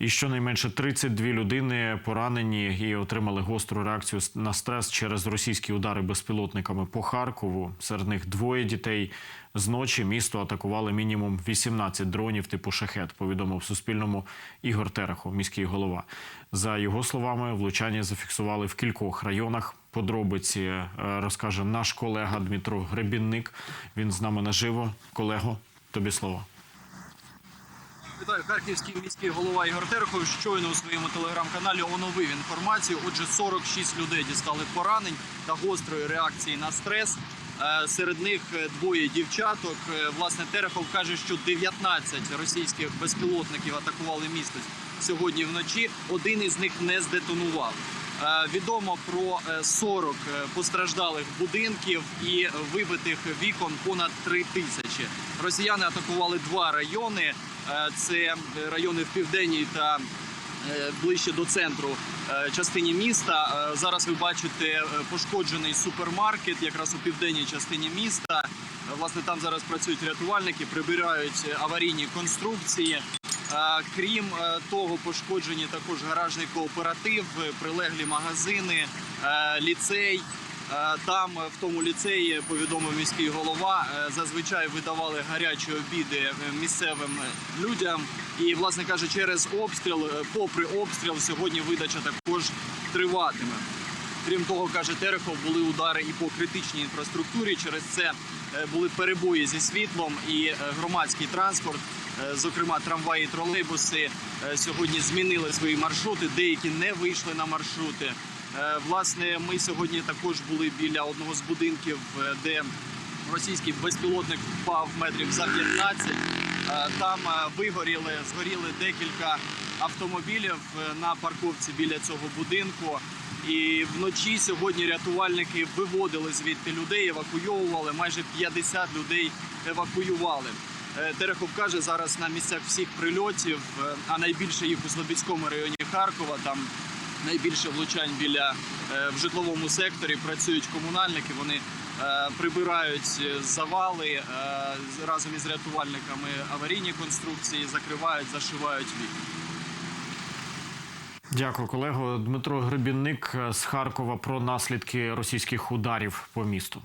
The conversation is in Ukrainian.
І щонайменше 32 людини поранені і отримали гостру реакцію на стрес через російські удари безпілотниками по Харкову. Серед них двоє дітей. З ночі місто атакували мінімум 18 дронів типу шахет. Повідомив Суспільному Ігор Терехов, міський голова. За його словами, влучання зафіксували в кількох районах. Подробиці е, розкаже наш колега Дмитро Гребінник. Він з нами наживо. Колего, тобі слово. Харківський міський голова Ігор Терехов щойно у своєму телеграм-каналі оновив інформацію. Отже, 46 людей дістали поранень та гострої реакції на стрес. Е, Серед них е, двоє дівчаток. Е, Власне, Терехов каже, що 19 російських безпілотників атакували місто сьогодні вночі. Один із них не здетонував. Відомо про е, 40 е, постраждалих будинків і вибитих вікон понад 3 тисячі. Росіяни атакували два райони. Е, Це е, райони в південній та е, ближче до центру частині міста. Зараз ви бачите пошкоджений супермаркет, якраз у південній частині міста. Власне, там зараз працюють рятувальники, прибирають аварійні конструкції. Крім того, пошкоджені також гаражний кооператив, прилеглі магазини, ліцей. Е, Там е, в тому ліцеї повідомив міський голова. е, Зазвичай видавали гарячі обіди місцевим людям. І, власне каже, через обстріл, попри обстріл, сьогодні видача також триватиме. Крім того, каже Терехов, були удари і по критичній інфраструктурі. Через це е, були перебої зі світлом і е, громадський транспорт, е, зокрема трамваї, і тролейбуси, сьогодні змінили свої маршрути. Деякі не вийшли на маршрути. Власне, ми сьогодні також були біля одного з будинків, де російський безпілотник впав метрів за 15. Е, Там вигоріли, згоріли декілька автомобілів на парковці біля цього будинку. І вночі сьогодні рятувальники виводили звідти людей, евакуйовували. Майже 50 людей евакуювали. Е, Терехов каже, зараз на місцях всіх прильотів, е, а найбільше їх у Слобідському районі Харкова. Там найбільше влучань біля е, в житловому секторі. Працюють комунальники. Вони прибирають завали разом із рятувальниками аварійні конструкції, закривають, зашивають вікна. Дякую, колего. Дмитро Гребінник з Харкова про наслідки російських ударів по місту.